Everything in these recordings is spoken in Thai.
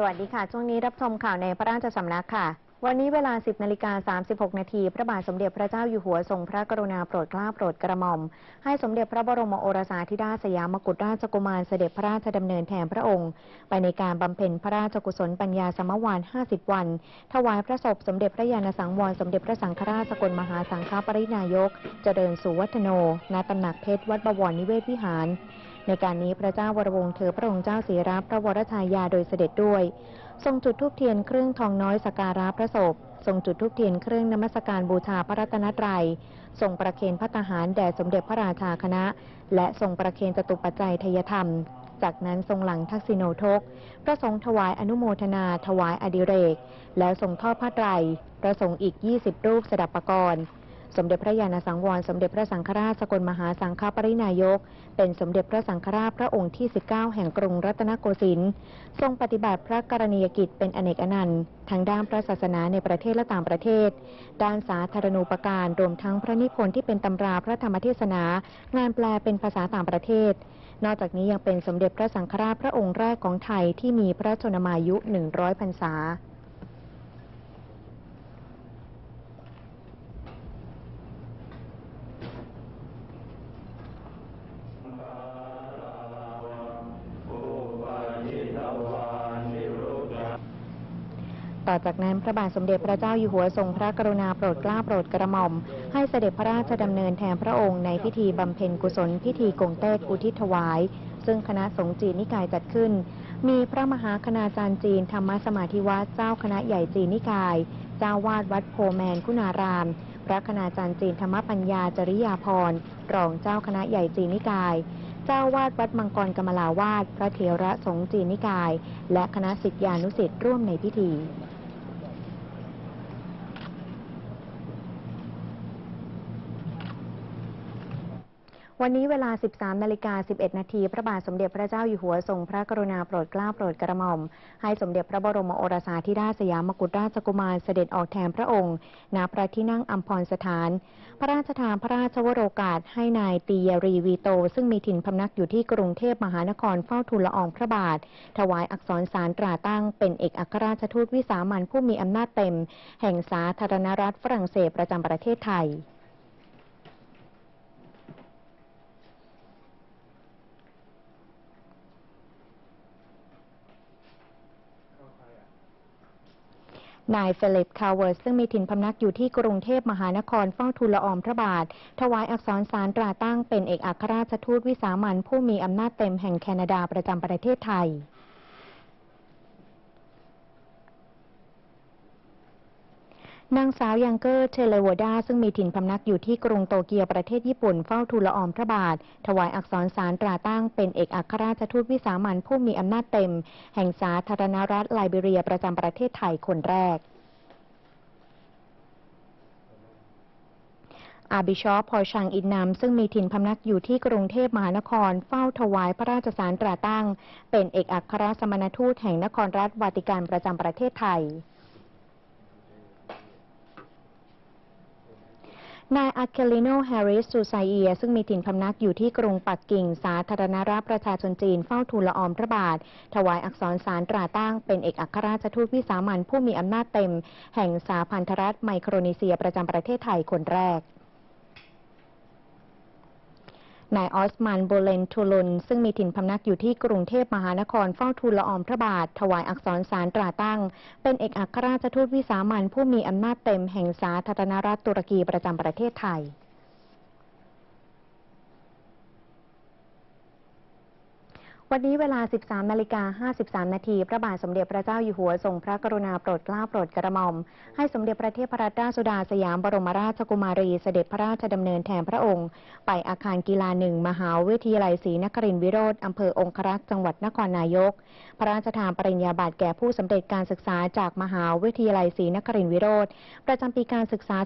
สวัสดีค่ะ ช่วงนี้รับชมข่าวในพระราชสำนักค่ะ วันนี้เวลา 10นาฬิกา36 นาที พระบาทสมเด็จพระเจ้าอยู่หัวทรงพระกรุณาโปรดเกล้าโปรดกระหม่อม ให้สมเด็จพระบรมโอรสาธิดาสยามกุฎราชกุมารเสด็จพระราชดำเนินแทนพระองค์ ไปในการบำเพ็ญพระราชกุศลปัญญาสมวาน 50 วัน ถวายพระศพสมเด็จพระยาณสังวรสมเด็จพระสังฆราชสกลมหาสังฆปรินายก เจริญสุวัฒโนณตำหนักเพชรวัดบวรนิเวศวิหาร ในการนี้พระเจ้าวรวงศ์เธอพระองค์เจ้าเสียรับพระวรชายาโดยเสด็จด้วย ทรงจุดธูปเทียนเครื่องทองน้อยสการะพระศพทรงจุดธูปเทียนเครื่องนมัสการบูชาพระรัตนตรัยทรงประเคนพระทหารแด่สมเด็จพระราชาคณะ และทรงประเคนจตุปัจจัยทยธรรม จากนั้นทรงหลังทักษิโนทก พระสงฆ์ถวายอนุโมทนา ถวายอดิเรก แล้วทรงทอดผ้าไตรพระสงฆ์อีก 20 รูปสดับประกรณ์ สมเด็จพระยาณสังวร สมเด็จพระสังฆราชสกลมหาสังฆปรินายก เป็นสมเด็จพระสังฆราชพระองค์ที่ 19 แห่งกรุงรัตนโกสินทร์ทรงปฏิบัติพระกรณียกิจเป็นอเนกอนันต์ทั้งด้านพระศาสนาในประเทศและต่างประเทศ ด้านสาธารณูปการรวมทั้งพระนิพนธ์ที่เป็นตำราพระธรรมเทศนา งานแปลเป็นภาษาต่างประเทศ นอกจากนี้ยังเป็นสมเด็จพระสังฆราชพระองค์แรกของไทยที่มีพระชนมายุ 100 พรรษา ต่อจากนั้นพระบาทสมเด็จพระเจ้าอยู่หัวทรงพระกรุณาโปรดเกล้าโปรดกระหม่อม ให้เสด็จพระราชดำเนินแทนพระองค์ในพิธีบำเพ็ญกุศลพิธีกงเต็กอุทิศถวาย ซึ่งคณะสงฆ์จีนนิกายจัดขึ้น มีพระมหาคณาจารย์จีนธรรมสมาธิวัดเจ้าคณะใหญ่จีนนิกาย เจ้าวาดวัดโพแมนคุณาราม พระคณาจารย์จีนธรรมปัญญาจริยาพรรองเจ้าคณะใหญ่จีนนิกายเจ้าวาดวัดมังกรกมลาวาสพระเถระสงฆ์จีนนิกาย และคณะสิทธิานุสิษย์ร่วมในพิธี วันนี้เวลา 13 นาฬิกา 11 นาที พระบาทสมเด็จพระเจ้าอยู่หัวทรงพระกรุณาโปรดเกล้าโปรดกระหม่อม ให้สมเด็จพระบรมโอรสาธิราชสยามกุฎราชกุมารเสด็จออกแทนพระองค์ ณ พระที่นั่งอัมพรสถาน พระราชทานพระราชวโรกาสให้นายตียรีวีโต ซึ่งมีถิ่นพำนักอยู่ที่กรุงเทพมหานครเฝ้าทูลละอองพระบาท ถวายอักษรสารตราตั้ง เป็นเอกอัครราชทูตวิสามันผู้มีอำนาจเต็ม แห่งสาธารณรัฐฝรั่งเศสประจำประเทศไทย นายเฟลิปคาเวิร์สซึ่งมีถิ่นพำนักอยู่ที่กรุงเทพมหานครเฝ้าทูลละอองพระบาท ถวายอักษรสารตราตั้งเป็นเอกอัครราชทูตวิสามันผู้มีอำนาจเต็มแห่งแคนาดาประจำประเทศไทย นางสาวยังเกอร์เทเลวดา ซึ่งมีถิ่นพำนักอยู่ที่กรุงโตเกียวประเทศญี่ปุ่นเฝ้าทูลละอองพระบาท ถวายอักษรสารตราตั้งเป็นเอกอัครราชทูตวิสามันผู้มีอำนาจเต็ม แห่งสาธารณรัฐไลบีเรียประจำประเทศไทยคนแรกอาบิชอปพอชังอินนามซึ่งมีถิ่นพำนักอยู่ที่กรุงเทพมหานคร เฝ้าถวายพระราชสารตราตั้ง เป็นเอกอัครสมณทูตแห่งนครรัฐวาติกันประจำประเทศไทย นายอาเคลิโนแฮริสซูไซเอีย ซึ่งมีถิ่นพำนักอยู่ที่กรุงปักกิ่ง สาธารณรัฐประชาชนจีนเฝ้าทูลละอองพระบาท ถวายอักษรสารตราตั้งเป็นเอกอัครราชทูตวิสามันผู้มีอำนาจเต็ม แห่งสาพันธรัฐไมโครนีเซียประจำประเทศไทยคนแรก นายออสมันโบเลนทูลุนซึ่งมีถิ่นพำนักอยู่ที่กรุงเทพมหานครเฝ้าทูลละอองพระบาท ถวายอักษรสารตราตั้ง เป็นเอกอัครราชทูตวิสามันผู้มีอำนาจเต็มแห่งสาธารณรัฐตุรกีประจำประเทศไทย วันนี้เวลา 13 นาฬิกา 53 นาที พระบาทสมเด็จพระเจ้าอยู่หัวทรงพระกรุณาโปรดเกล้าโปรดกระหม่อม ให้สมเด็จพระเทพรัตนราชสุดาสยามบรมราชกุมารี เสด็จพระราชดำเนินแทนพระองค์ ไปอาคารกีฬาหนึ่งมหาวิทยาลัยศรีนครินทรวิโรธอำเภอองครักษ์จังหวัดนครนายก พระราชทานปริญญาบัตรแก่ผู้สำเร็จการศึกษาจากมหาวิทยาลัยศรีนครินทรวิโรธประจำปีการศึกษา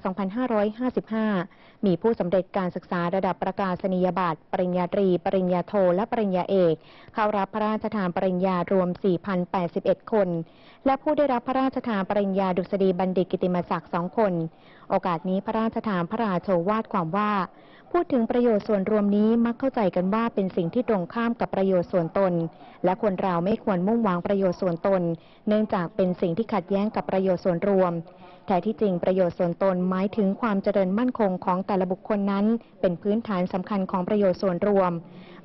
2555 มีผู้สำเร็จการศึกษาระดับประกาศนียบัตร ปริญญาตรี ปริญญาโท และปริญญาเอกเข้ารับพระราชทานปริญญารวม 4,081 คน และผู้ได้รับพระราชทานปริญญาดุษฎีบัณฑิตกิติมศักดิ์สองคน โอกาสนี้พระราชทานพระราโชวาทความว่า พูดถึงประโยชน์ส่วนรวมนี้มักเข้าใจกันว่าเป็นสิ่งที่ตรงข้ามกับประโยชน์ส่วนตน และคนเราไม่ควรมุ่งหวังประโยชน์ส่วนตน เนื่องจากเป็นสิ่งที่ขัดแย้งกับประโยชน์ส่วนรวม แต่ที่จริงประโยชน์ส่วนตนหมายถึงความเจริญมั่นคงของแต่ละบุคคลนั้น เป็นพื้นฐานสำคัญของประโยชน์ส่วนรวม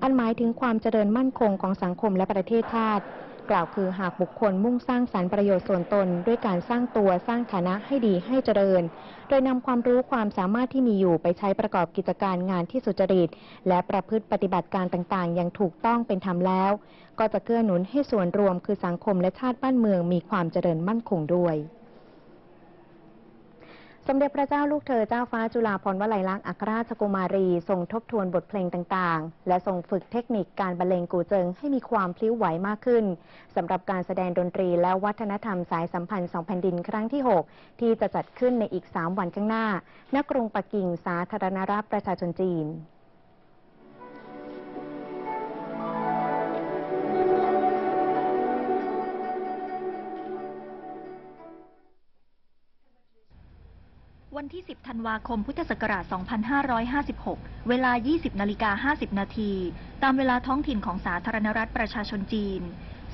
อันหมายถึงความเจริญมั่นคงของสังคมและประเทศชาติ กล่าวคือหากบุคคลมุ่งสร้างสรรค์ประโยชน์ส่วนตน ด้วยการสร้างตัวสร้างฐานะให้ดีให้เจริญ โดยนำความรู้ความสามารถที่มีอยู่ไปใช้ประกอบกิจการงานที่สุจริต และประพฤติปฏิบัติการต่างๆ อย่างถูกต้องเป็นธรรมแล้ว ก็จะเกื้อหนุนให้ส่วนรวมคือสังคมและชาติบ้านเมืองมีความเจริญมั่นคงด้วย สมเด็จพระเจ้าลูกเธอเจ้าฟ้าจุฬาภรณ์วลัยลักษณ์อัครราชกุมารี ทรงทบทวนบทเพลงต่างๆ และทรงฝึกเทคนิคการบรรเลงกูเจิงให้มีความพลิ้วไหวมากขึ้นสำหรับการแสดงดนตรีและวัฒนธรรมสายสัมพันธ์สองแผ่นดินครั้งที่ 6 ที่จะจัดขึ้นในอีก 3 วันข้างหน้า ณ กรุงปักกิ่งสาธารณรัฐประชาชนจีน วันที่ 10 ธันวาคม พุทธศักราช 2556 เวลา 20 นาฬิกา 50 นาที ตามเวลาท้องถิ่นของสาธารณรัฐประชาชนจีน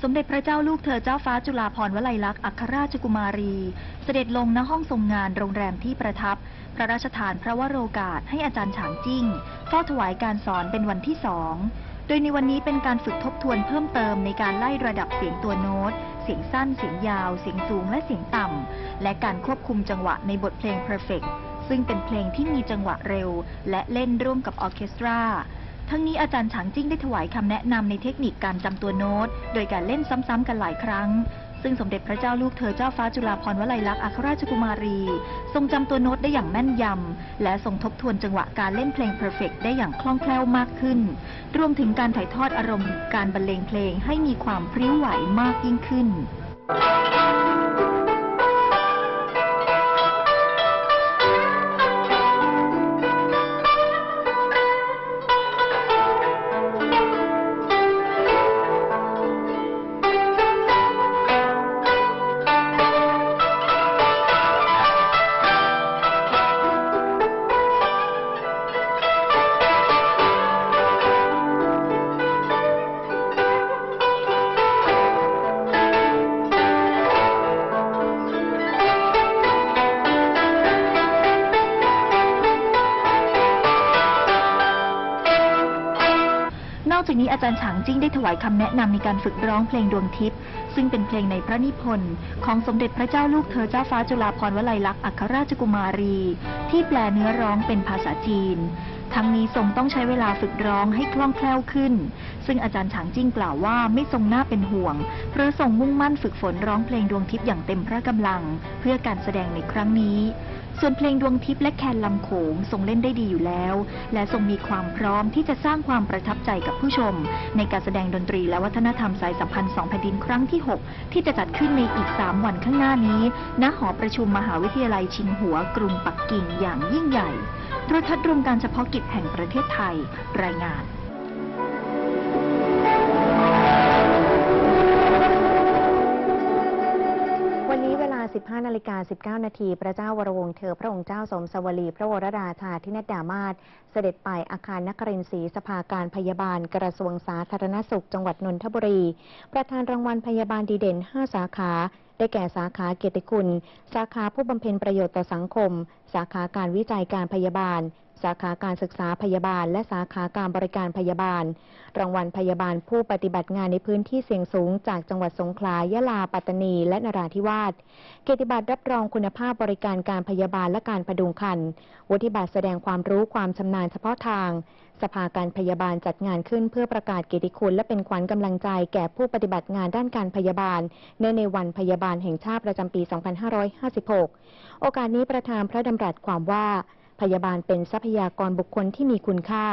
สมเด็จพระเจ้าลูกเธอเจ้าฟ้าจุฬาภรณ์วลัยลักษณ์อัครราชกุมารี เสด็จลงณห้องทรงงานโรงแรมที่ประทับ พระราชทานพระวโรกาสให้อาจารย์ฉางจิ้งเฝ้าถวายการสอนเป็นวันที่สอง โดยในวันนี้เป็นการฝึกทบทวนเพิ่มเติมในการไล่ระดับเสียงตัวโน้ต เสียงสั้นเสียงยาว เสียงสูงและเสียงต่ำ และการควบคุมจังหวะในบทเพลง Perfect ซึ่งเป็นเพลงที่มีจังหวะเร็ว และเล่นร่วมกับออเคสตรา ทั้งนี้อาจารย์ฉางจิ้งได้ถวายคำแนะนำในเทคนิคการจำตัวโน้ต โดยการเล่นซ้ำๆกันหลายครั้ง ซึ่งสมเด็จพระเจ้าลูกเธอเจ้าฟ้าจุฬาภรณ์วลัยลักษณ์อัครราชกุมารี ทรงจำตัวโน้ตได้อย่างแม่นยำ และทรงทบทวนจังหวะการเล่นเพลง Perfect ได้อย่างคล่องแคล่วมากขึ้น รวมถึงการถ่ายทอดอารมณ์ การบรรเลงเพลงให้มีความพริ้วไหวมากยิ่งขึ้น จากนี้อาจารย์ฉางจิ้งได้ถวายคำแนะนำในการฝึกร้องเพลงดวงทิพย์ซึ่งเป็นเพลงในพระนิพนธ์ของสมเด็จพระเจ้าลูกเธอเจ้าฟ้าจุฬาภรณ์วลัยลักษณ์อัครราชกุมารี ที่แปลเนื้อร้องเป็นภาษาจีน ทั้งนี้ทรงต้องใช้เวลาฝึกร้องให้คล่องแคล่วขึ้น ซึ่งอาจารย์ฉางจิ้งกล่าวว่าไม่ทรงน่าเป็นห่วง เพราะทรงมุ่งมั่นฝึกฝนร้องเพลงดวงทิพย์อย่างเต็มพระกำลัง เพื่อการแสดงในครั้งนี้ ส่วนเพลงดวงทิพย์และแคนลำโขงทรงเล่นได้ดีอยู่แล้ว และทรงมีความพร้อมที่จะสร้างความประทับใจกับผู้ชม ในการแสดงดนตรีและวัฒนธรรมสายสัมพันธ์สองแผ่นดินครั้งที่ 6 ที่จะจัดขึ้นในอีก 3 วันข้างหน้านี้ ณ หอประชุมมหาวิทยาลัยชิงหัวกรุงปักกิ่งอย่างยิ่งใหญ่โทรทัศน์รวมการเฉพาะกิจแห่งประเทศไทย รายงานวัน 15นาฬิกา19นาทีพระเจ้าวรวงศ์เธอพระองค์เจ้าสมสวลีพระวรราชาธินดามาศเสด็จไปอาคารนักเรียนศรีสภาการพยาบาลกระทรวงสาธารณสุขจังหวัดนนทบุรี ประธานรางวัลพยาบาลดีเด่น 5 สาขา ได้แก่สาขาเกียรติคุณ สาขาผู้บำเพ็ญประโยชน์ต่อสังคม สาขาการวิจัยการพยาบาล สาขาการศึกษาพยาบาล และสาขาการบริการพยาบาล รางวัลพยาบาลผู้ปฏิบัติงานในพื้นที่เสี่ยงสูง จากจังหวัดสงขลายะลา ปัตตานี และนราธิวาส เกียรติบัตรรับรองคุณภาพบริการการพยาบาลและการพดุงครรภ์วุฒิบัตรแสดงความรู้ความชำนาญเฉพาะทาง สภาการพยาบาลจัดงานขึ้นเพื่อประกาศเกียรติคุณ และเป็นขวัญกำลังใจแก่ผู้ปฏิบัติงานด้านการพยาบาล เนื่องในวันพยาบาลแห่งชาติประจำปี 2556 โอกาสนี้ประธานพระดำรัสความว่า พยาบาลเป็นทรัพยากรบุคคลที่มีคุณค่า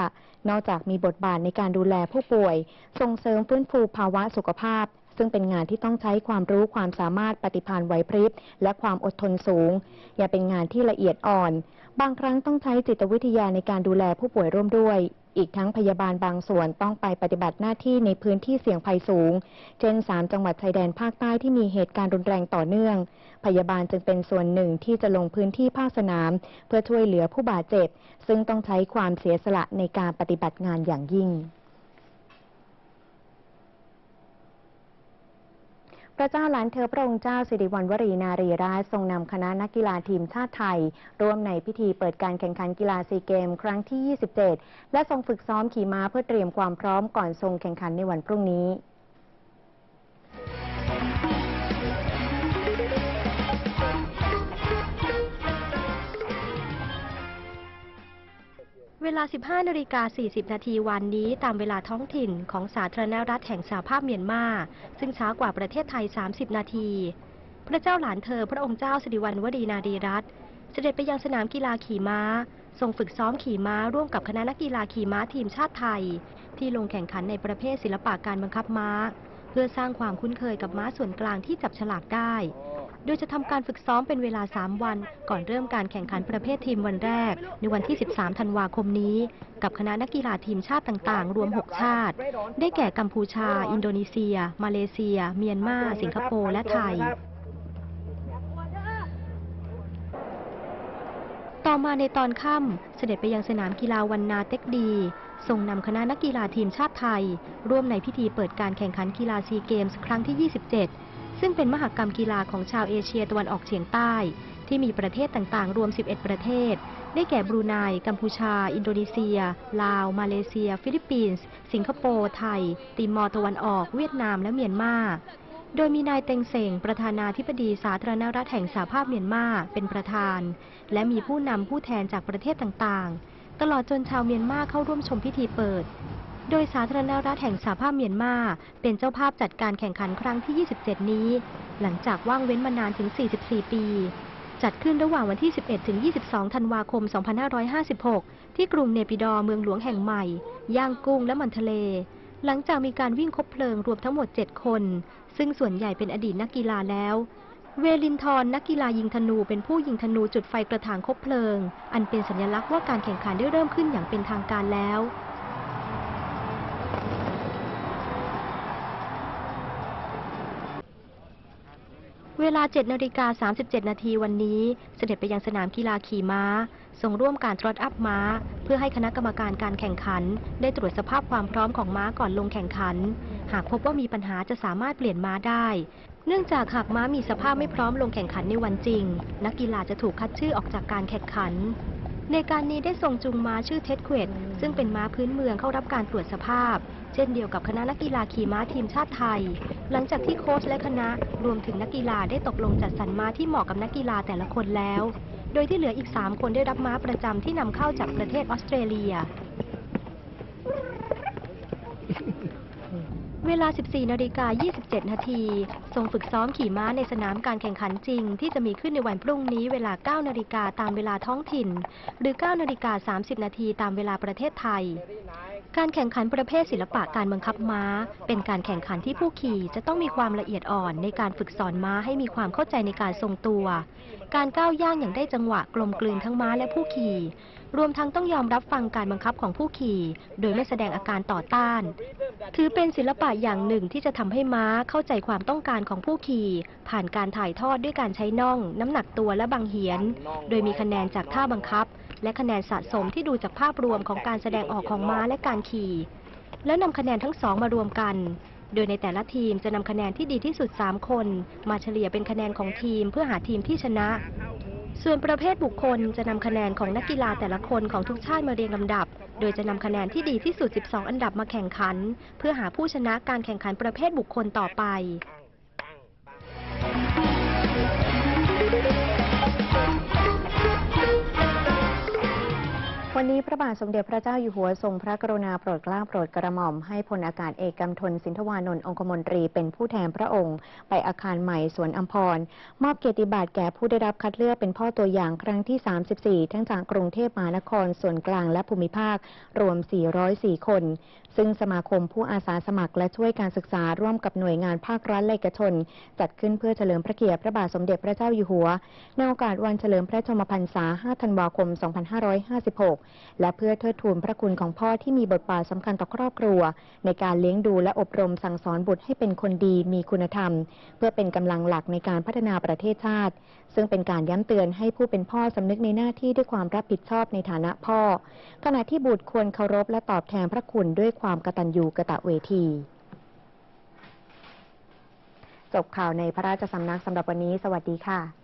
นอกจากมีบทบาทในการดูแลผู้ป่วย ส่งเสริมฟื้นฟูภาวะสุขภาพ ซึ่งเป็นงานที่ต้องใช้ความรู้ความสามารถปฏิภาณไหวพริบ และความอดทนสูง อย่าเป็นงานที่ละเอียดอ่อน บางครั้งต้องใช้จิตวิทยาในการดูแลผู้ป่วยร่วมด้วย อีกทั้งพยาบาลบางส่วนต้องไปปฏิบัติหน้าที่ในพื้นที่เสี่ยงภัยสูง เช่น 3 จังหวัดชายแดนภาคใต้ที่มีเหตุการณ์รุนแรงต่อเนื่อง พยาบาลจึงเป็นส่วนหนึ่งที่จะลงพื้นที่ภาคสนาม เพื่อช่วยเหลือผู้บาดเจ็บ ซึ่งต้องใช้ความเสียสละในการปฏิบัติงานอย่างยิ่ง พ ระเจ้าหลานเธอพระองค์เจ้าสิริวัณวรีนารีราชทรงนำคณะนักกีฬาทีมชาติไทย ร่วมในพิธีเปิดการแข่งขันกีฬาซีเกม ครั้งที่ 27 และทรงฝึกซ้อมขี่ม้าเพื่อเตรียมความพร้อมก่อนทรงแข่งขันในวันพรุ่งนี้ เวลา 15นาฬิกา40 นาทีวันนี้ตามเวลาท้องถิ่นของสาธารณรัฐแห่งสหภาพเมียนมา ซึ่งช้ากว่าประเทศไทย 30 นาที พระเจ้าหลานเธอพระองค์เจ้าสิริวัณวดีนารีรัตน์เสด็จไปยังสนามกีฬาขี่ม้า ทรงฝึกซ้อมขี่ม้าร่วมกับคณะนักกีฬาขี่ม้าทีมชาติไทย ที่ลงแข่งขันในประเภทศิลปะการบังคับม้า เพื่อสร้างความคุ้นเคยกับม้าส่วนกลางที่จับฉลากได้ โดยจะทำการฝึกซ้อมเป็นเวลา 3 วัน ก่อนเริ่มการแข่งขันประเภททีมวันแรก ในวันที่ 13 ธันวาคมนี้ กับคณะนักกีฬาทีมชาติต่างๆ รวม 6 ชาติ ได้แก่กัมพูชา อินโดนีเซีย มาเลเซีย เมียนมา สิงคโปร์และไทยต่อมาในตอนค่ำเสด็จไปยังสนามกีฬาวันนาเต็กดี ทรงนำคณะนักกีฬาทีมชาติไทย ร่วมในพิธีเปิดการแข่งขันกีฬาซีเกมส์ครั้งที่ 27 ซึ่งเป็นมหกรรมกีฬาของชาวเอเชียตะวันออกเฉียงใต้ ที่มีประเทศต่างๆ รวม 11 ประเทศ ได้แก่บรูไน กัมพูชา อินโดนีเซีย ลาว มาเลเซีย ฟิลิปปินส์ สิงคโปร์ ไทย ติมอร์ตะวันออก เวียดนาม และเมียนมาโดยมีนายเต็งเซ็งประธานาธิบดีสาธารณรัฐแห่งสหภาพเมียนมาเป็นประธาน และมีผู้นำผู้แทนจากประเทศต่างๆ ตลอดจนชาวเมียนมาเข้าร่วมชมพิธีเปิด โดยสาธารณรัฐแห่งสหภาพเมียนมาเป็นเจ้าภาพจัดการแข่งขันครั้งที่ 27 นี้ หลังจากว่างเว้นมานานถึง 44 ปี จัดขึ้นระหว่างวันที่ 11 ถึง 22 ธันวาคม 2556 ที่กรุงเนปิดอเมืองหลวงแห่งใหม่ ย่างกุ้งและมันทะเล หลังจากมีการวิ่งคบเพลิงรวมทั้งหมด 7 คน ซึ่งส่วนใหญ่เป็นอดีตนักกีฬาแล้ว เวลินทรนักกีฬายิงธนูเป็นผู้ยิงธนูจุดไฟกระถางคบเพลิง อันเป็นสัญลักษณ์ว่าการแข่งขันได้เริ่มขึ้นอย่างเป็นทางการแล้ว เวลา 7นาฬิกา37 นาทีวันนี้ เสด็จไปยังสนามกีฬาขี่ม้าทรงร่วมการทรอตอัพม้า เพื่อให้คณะกรรมการการแข่งขัน ได้ตรวจสภาพความพร้อมของม้าก่อนลงแข่งขัน หากพบว่ามีปัญหาจะสามารถเปลี่ยนม้าได้ เนื่องจากหากม้ามีสภาพไม่พร้อมลงแข่งขันในวันจริง นักกีฬาจะถูกคัดชื่อออกจากการแข่งขัน ในการนี้ได้ส่งจูงม้าชื่อเท็ดเควดซึ่งเป็นม้าพื้นเมืองเข้ารับการตรวจสภาพ เช่นเดียวกับคณะนักกีฬาขี่ม้าทีมชาติไทย หลังจากที่โค้ชและคณะรวมถึงนักกีฬาได้ตกลงจัดสรรม้าที่เหมาะกับนักกีฬาแต่ละคนแล้ว โดยที่เหลืออีก 3 คนได้รับม้าประจำที่นำเข้าจากประเทศออสเตรเลีย เวลา 14นาฬิกา27 นาทีทรงฝึกซ้อมขี่ม้าในสนามการแข่งขันจริง ที่จะมีขึ้นในวันพรุ่งนี้เวลา 9นาฬิกาตามเวลาท้องถิ่น หรือ 9นาฬิกา30 นาทีตามเวลาประเทศไทย การแข่งขันประเภทศิลปะการบังคับม้า เป็นการแข่งขันที่ผู้ขี่จะต้องมีความละเอียดอ่อนในการฝึกสอนม้าให้มีความเข้าใจในการทรงตัว การก้าวย่างอย่างได้จังหวะกลมกลืนทั้งม้าและผู้ขี่ รวมทั้งต้องยอมรับฟังการบังคับของผู้ขี่ โดยไม่แสดงอาการต่อต้าน ถือเป็นศิลปะอย่างหนึ่งที่จะทำให้ม้าเข้าใจความต้องการของผู้ขี่ ผ่านการถ่ายทอดด้วยการใช้น่อง น้ำหนักตัวและบังเหียน โดยมีคะแนนจากท่าบังคับ และคะแนนสะสมที่ดูจากภาพรวมของการแสดงออกของม้าและการขี่ แล้วนำคะแนนทั้งสองมารวมกัน โดยในแต่ละทีมจะนำคะแนนที่ดีที่สุด 3 คน มาเฉลี่ยเป็นคะแนนของทีมเพื่อหาทีมที่ชนะ ส่วนประเภทบุคคลจะนำคะแนนของนักกีฬาแต่ละคนของทุกชาติมาเรียงลำดับ โดยจะนำคะแนนที่ดีที่สุด 12 อันดับมาแข่งขัน เพื่อหาผู้ชนะการแข่งขันประเภทบุคคลต่อไป วันนี้พระบาทสมเด็จพระเจ้าอยู่หัวทรงพระกรุณาโปรดเกล้าโปรดกระหม่อมให้พลอากาศเอกกำธนสินทวานนท์องคมนตรีเป็นผู้แทนพระองค์ ไปอาคารใหม่สวนอัมพร มอบเกียรติบัตรแก่ผู้ได้รับคัดเลือกเป็นพ่อตัวอย่างครั้งที่ 34 ทั้งจากกรุงเทพมหานครส่วนกลางและภูมิภาค รวม 404 คน ซึ่งสมาคมผู้อาสาสมัครและช่วยการศึกษาร่วมกับหน่วยงานภาครัฐและเอกชน จัดขึ้นเพื่อเฉลิมพระเกียรติพระบาทสมเด็จพระเจ้าอยู่หัวในโอกาสวันเฉลิมพระชนมพรรษา 5 ธันวาคม 2556 และเพื่อเทิดทูนพระคุณของพ่อที่มีบทบาทสำคัญต่อครอบครัว ในการเลี้ยงดูและอบรมสั่งสอนบุตรให้เป็นคนดีมีคุณธรรม เพื่อเป็นกำลังหลักในการพัฒนาประเทศชาติ ซึ่งเป็นการย้ำเตือนให้ผู้เป็นพ่อสำนึกในหน้าที่ด้วยความรับผิดชอบในฐานะพ่อ ขณะที่บุตรควรเคารพและตอบแทนพระคุณด้วยความกตัญญูกะตะเวทีจบข่าวในพระราชสำนักสำหรับวันนี้ สวัสดีค่ะ